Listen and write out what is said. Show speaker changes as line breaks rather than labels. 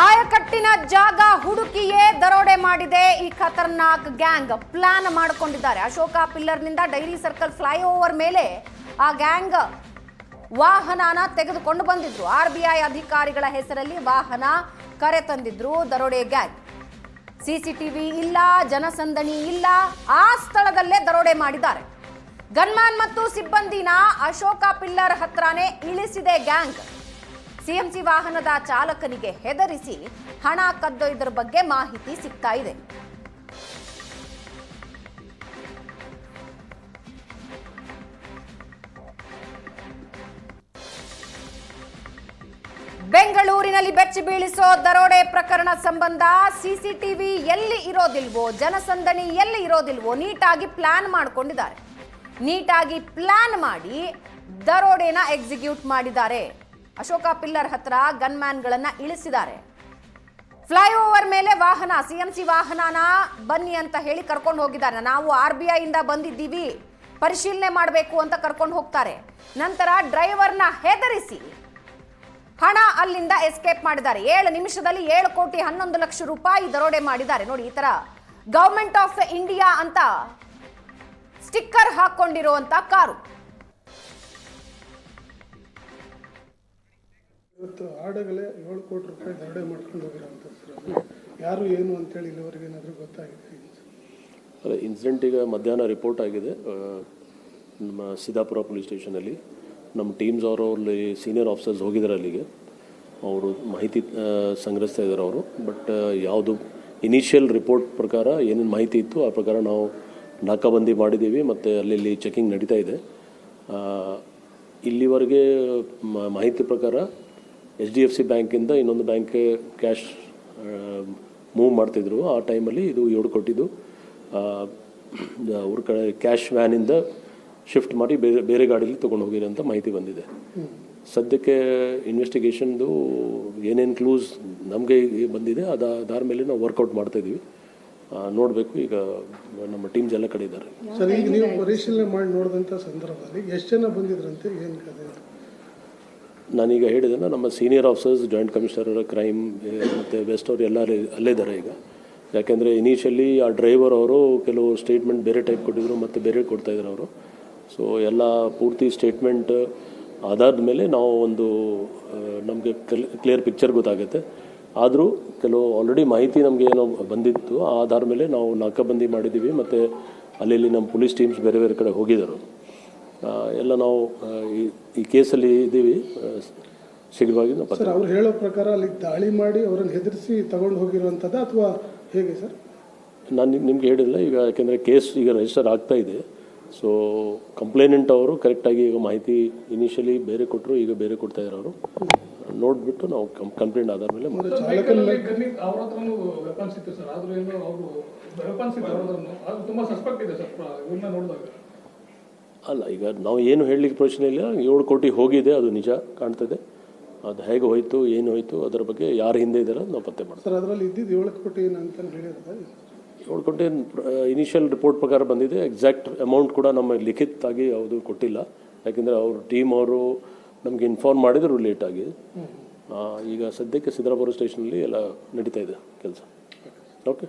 ಆಯಕಟ್ಟಿನ ಜಾಗ ಹುಡುಕಿಯೇ ದರೋಡೆ ಮಾಡಿದೆ ಈ ಖತರ್ನಾಕ್ ಗ್ಯಾಂಗ್. ಪ್ಲಾನ್ ಮಾಡಿಕೊಂಡಿದ್ದಾರೆ. ಅಶೋಕ ಪಿಲ್ಲರ್ನಿಂದ ಡೈರಿ ಸರ್ಕಲ್ ಫ್ಲೈಓವರ್ ಮೇಲೆ ಆ ಗ್ಯಾಂಗ್ ವಾಹನನ ತೆಗೆದುಕೊಂಡು ಬಂದಿದ್ರು. ಆರ್ ಅಧಿಕಾರಿಗಳ ಹೆಸರಲ್ಲಿ ವಾಹನ ಕರೆ ತಂದಿದ್ರು ದರೋಡೆ ಗ್ಯಾಂಗ್. ಸಿಸಿಟಿವಿ ಇಲ್ಲ, ಜನಸಂದಣಿ ಇಲ್ಲ, ಆ ಸ್ಥಳದಲ್ಲೇ ದರೋಡೆ ಮಾಡಿದ್ದಾರೆ. ಗನ್ಮಾನ್ ಮತ್ತು ಸಿಬ್ಬಂದಿನ ಅಶೋಕ ಪಿಲ್ಲರ್ ಹತ್ರನೇ ಇಳಿಸಿದೆ ಗ್ಯಾಂಗ್. ಸಿಎಂಸಿ ವಾಹನದ ಚಾಲಕನಿಗೆ ಹೆದರಿಸಿ ಹಣ ಕದ್ದೊಯ್ದರ ಬಗ್ಗೆ ಮಾಹಿತಿ ಸಿಗ್ತಾ ಇದೆ. ಬೆಂಗಳೂರಿನಲ್ಲಿ ಬೆಚ್ಚಿ ಬೀಳಿಸೋ ದರೋಡೆ ಪ್ರಕರಣ ಸಂಬಂಧ ಸಿಸಿಟಿವಿ ಎಲ್ಲಿ ಇರೋದಿಲ್ವೋ, ಜನಸಂದಣಿ ಎಲ್ಲಿ ಇರೋದಿಲ್ವೋ ನೀಟಾಗಿ ಪ್ಲಾನ್ ಮಾಡ್ಕೊಂಡಿದ್ದಾರೆ. ನೀಟಾಗಿ ಪ್ಲಾನ್ ಮಾಡಿ ದರೋಡೆನ ಎಕ್ಸಿಕ್ಯೂಟ್ ಮಾಡಿದ್ದಾರೆ. ಅಶೋಕ ಪಿಲ್ಲರ್ ಹತ್ರ ಗನ್ಮ್ಯಾನ್ಗಳನ್ನ ಇಳಿಸಿದ್ದಾರೆ. ಫ್ಲೈಓವರ್ ಮೇಲೆ ವಾಹನ ಸಿಎಂಸಿ ವಾಹನನ ಬನ್ನಿ ಅಂತ ಹೇಳಿ ಕರ್ಕೊಂಡು ಹೋಗಿದ್ದಾರೆ. ನಾವು ಆರ್ ಬಿ ಇಂದ ಬಂದಿದ್ದೀವಿ. ಪರಿಶೀಲನೆ ಮಾಡಬೇಕು ಅಂತ ಕರ್ಕೊಂಡು ಹೋಗ್ತಾರೆ. ನಂತರ ಡ್ರೈವರ್ನ ಹೆದರಿಸಿ ಹಣ ಅಲ್ಲಿಂದ ಎಸ್ಕೇಪ್ ಮಾಡಿದ್ದಾರೆ. ಏಳು ನಿಮಿಷದಲ್ಲಿ ಏಳು ಕೋಟಿ ಹನ್ನೊಂದು ಲಕ್ಷ ರೂಪಾಯಿ ದರೋಡೆ ಮಾಡಿದ್ದಾರೆ. ನೋಡಿ, ಈ ತರ ಗವರ್ಮೆಂಟ್ ಆಫ್ ಇಂಡಿಯಾ ಅಂತ ಸ್ಟಿಕ್ಕರ್ ಹಾಕೊಂಡಿರುವಂತ ಕಾರು.
ಇವತ್ತು ಆಡಗಳೇ ಏಳು ಕೋಟಿ ರೂಪಾಯಿ ದರೋಡೆ ಮಾಡ್ಕೊಂಡು ಹೋಗಿರೋಂಥದ್ದು ಯಾರು ಏನು ಅಂತೇಳಿ ಇಲ್ಲಿವರೆಗೆ ಏನಾದರೂ ಗೊತ್ತಾಗಿದೆ
ಅದೇ ಇನ್ಸಿಡೆಂಟ್ ಈಗ ಮಧ್ಯಾಹ್ನ ರಿಪೋರ್ಟ್ ಆಗಿದೆ. ನಮ್ಮ ಸಿದ್ದಾಪುರ ಪೊಲೀಸ್ ಸ್ಟೇಷನಲ್ಲಿ ನಮ್ಮ ಟೀಮ್ಸ್ ಅವರು ಅಲ್ಲಿ ಸೀನಿಯರ್ ಆಫೀಸರ್ಸ್ ಹೋಗಿದ್ದಾರೆ ಅಲ್ಲಿಗೆ. ಅವರು ಮಾಹಿತಿ ಸಂಗ್ರಹಿಸ್ತಾ ಇದ್ದಾರೆ ಅವರು. ಬಟ್ ಯಾವುದು ಇನಿಷಿಯಲ್ ರಿಪೋರ್ಟ್ ಪ್ರಕಾರ ಏನೇನು ಮಾಹಿತಿ ಇತ್ತು, ಆ ಪ್ರಕಾರ ನಾವು ನಾಕಾಬಂದಿ ಮಾಡಿದ್ದೀವಿ. ಮತ್ತು ಅಲ್ಲಿ ಚೆಕಿಂಗ್ ನಡೀತಾ ಇದೆ. ಇಲ್ಲಿವರೆಗೆ ಮಾಹಿತಿ ಪ್ರಕಾರ ಎಚ್ ಡಿ ಎಫ್ ಸಿ ಬ್ಯಾಂಕಿಂದ ಇನ್ನೊಂದು ಬ್ಯಾಂಕ್ಗೆ ಕ್ಯಾಶ್ ಮೂವ್ ಮಾಡ್ತಿದ್ರು. ಆ ಟೈಮಲ್ಲಿ ಇದು ಏಳು ಕೊಟ್ಟಿದ್ದು ಅವ್ರ ಕಡೆ ಕ್ಯಾಶ್ ವ್ಯಾನಿಂದ ಶಿಫ್ಟ್ ಮಾಡಿ ಬೇರೆ ಬೇರೆ ಗಾಡೀಲಿ ತೊಗೊಂಡು ಹೋಗಿರೋ ಅಂತ ಮಾಹಿತಿ ಬಂದಿದೆ. ಸದ್ಯಕ್ಕೆ ಇನ್ವೆಸ್ಟಿಗೇಷನ್ದು ಏನೇನು ಕ್ಲೂಸ್ ನಮಗೆ ಬಂದಿದೆ, ಅದು ಅದಾದ ಮೇಲೆ ನಾವು ವರ್ಕೌಟ್ ಮಾಡ್ತಾಯಿದ್ದೀವಿ ನೋಡಬೇಕು ಈಗ ನಮ್ಮ ಟೀಮ್ಸ್ ಎಲ್ಲ ಕಡೆ ಇದ್ದಾರೆ.
ಸರ್, ಈಗ ನೀವು ಪರಿಶೀಲನೆ ಮಾಡಿ ನೋಡಿದಂಥ ಸಂದರ್ಭದಲ್ಲಿ ಎಷ್ಟು ಜನ ಬಂದಿದ್ರಂತೆ? ಏನು ಕತೆ?
ನಾನೀಗ ಹೇಳಿದ್ದೇನೆ ನಮ್ಮ senior officers joint commissioner crime ಮತ್ತು ವೆಸ್ಟ್ ಅವ್ರು ಎಲ್ಲ ಅಲ್ಲೇ ಇದ್ದಾರೆ ಈಗ. ಯಾಕೆಂದರೆ ಇನಿಷಿಯಲಿ ಆ ಡ್ರೈವರ್ ಅವರು ಕೆಲವು ಸ್ಟೇಟ್ಮೆಂಟ್ ಬೇರೆ ಟೈಪ್ ಕೊಟ್ಟಿದ್ರು ಮತ್ತು ಬೇರೆ ಕೊಡ್ತಾ ಇದ್ರು ಅವರು. ಸೊ ಎಲ್ಲ ಪೂರ್ತಿ ಸ್ಟೇಟ್ಮೆಂಟ್ ಅದಾದ ಮೇಲೆ ನಾವು ಒಂದು ನಮಗೆ ಕ್ಲಿಯರ್ ಪಿಕ್ಚರ್ ಗೊತ್ತಾಗುತ್ತೆ. ಆದರೂ ಕೆಲವು ಆಲ್ರೆಡಿ ಮಾಹಿತಿ ನಮಗೆ ಏನೋ ಬಂದಿತ್ತು ಆ ಆಧಾರ ಮೇಲೆ ನಾವು ನಾಕಾಬಂದಿ ಮಾಡಿದ್ದೀವಿ ಮತ್ತು ಅಲ್ಲಿ ನಮ್ಮ ಪೊಲೀಸ್ ಟೀಮ್ಸ್ ಬೇರೆ ಬೇರೆ ಕಡೆ ಹೋಗಿದ್ದರು. ಎಲ್ಲ ನಾವು ಈ- ಈ ಕೇಸಲ್ಲಿ ಇದ್ದೀವಿ. ಶೀಘ್ರವಾಗಿ ನಾವು ಪತ್ತೆ
ಸರ್ ಅವ್ರು ಹೇಳೋ ಪ್ರಕಾರ ಅಲ್ಲಿ ದಾಳಿ ಮಾಡಿ ಅವರನ್ನು ಹೆದರಿಸಿ ತಗೊಂಡು ಹೋಗಿರುವಂಥದ್ದು ಅಥವಾ ಹೇಗೆ ಸರ್?
ನಾನು ನಿಮ್- ನಿಮ್ಗೆ ಹೇಳಿಲ್ಲ. ಈಗ ಯಾಕೆಂದರೆ ಕೇಸ್ ಈಗ ರಿಜಿಸ್ಟರ್ ಆಗ್ತಾ ಇದೆ. ಸೊ ಕಂಪ್ಲೇನೆಂಟ್ ಅವರು ಕರೆಕ್ಟಾಗಿ ಈಗ ಮಾಹಿತಿ ಇನಿಷಿಯಲಿ ಬೇರೆ ಕೊಟ್ಟರು ಈಗ ಬೇರೆ ಕೊಡ್ತಾ ಇದ್ದಾರೆ ಅವರು ನೋಡಿಬಿಟ್ಟು ನಾವು ಕಂಪ್ಲೇಂಟ್
ಆದ ಮೇಲೆ
ಗನ್ನಿ ಅವ್ರ ಹತ್ರನೂ ವೆಪನ್ಸ್ ಇತ್ತು ಸರ್. ಆದ್ರೂ ಏನು ಅವರು ವೆಪನ್ಸ್ ಇತ್ತು ಅವ್ರ ಅದು ತುಂಬಾ ಸಸ್ಪೆಕ್ಟ್ ಇದೆ ಸರ್ ನೋಡಿದಾಗ.
ಅಲ್ಲ ಈಗ ನಾವು ಏನು ಹೇಳಲಿಕ್ಕೆ ಪ್ರಶ್ನೆ ಇಲ್ಲ. ಏಳು ಕೋಟಿ ಹೋಗಿದೆ ಅದು ನಿಜ ಕಾಣ್ತದೆ. ಅದು ಹೇಗೆ ಹೋಯಿತು ಏನು ಹೋಯಿತು ಅದರ ಬಗ್ಗೆ ಯಾರು ಹಿಂದೆ ಇದ್ದಾರೆ ನಾವು ಪತ್ತೆ ಮಾಡ್ತೀವಿ.
ಸರ್ ಅದರಲ್ಲಿ ಇದ್ದಿದ್ದು ಏಳು ಕೋಟಿ ಅಂತ
ಏಳು ಕೋಟಿ ಇನಿಷಿಯಲ್ ರಿಪೋರ್ಟ್ ಪ್ರಕಾರ ಬಂದಿದೆ. ಎಕ್ಸಾಕ್ಟ್ ಅಮೌಂಟ್ ಕೂಡ ನಮ್ಮ ಲಿಖಿತಾಗಿ ಯಾವುದು ಕೊಟ್ಟಿಲ್ಲ. ಯಾಕೆಂದರೆ ಅವ್ರ ಟೀಮ್ ಅವರು ನಮಗೆ ಇನ್ಫಾರ್ಮ್ ಮಾಡಿದರು ಲೇಟ್ ಆಗಿ. ಈಗ ಸದ್ಯಕ್ಕೆ ಸಿದ್ದರಾಪುರ ಸ್ಟೇಷನಲ್ಲಿ ಎಲ್ಲ ನಡೀತಾ ಇದೆ ಕೆಲಸ. ಓಕೆ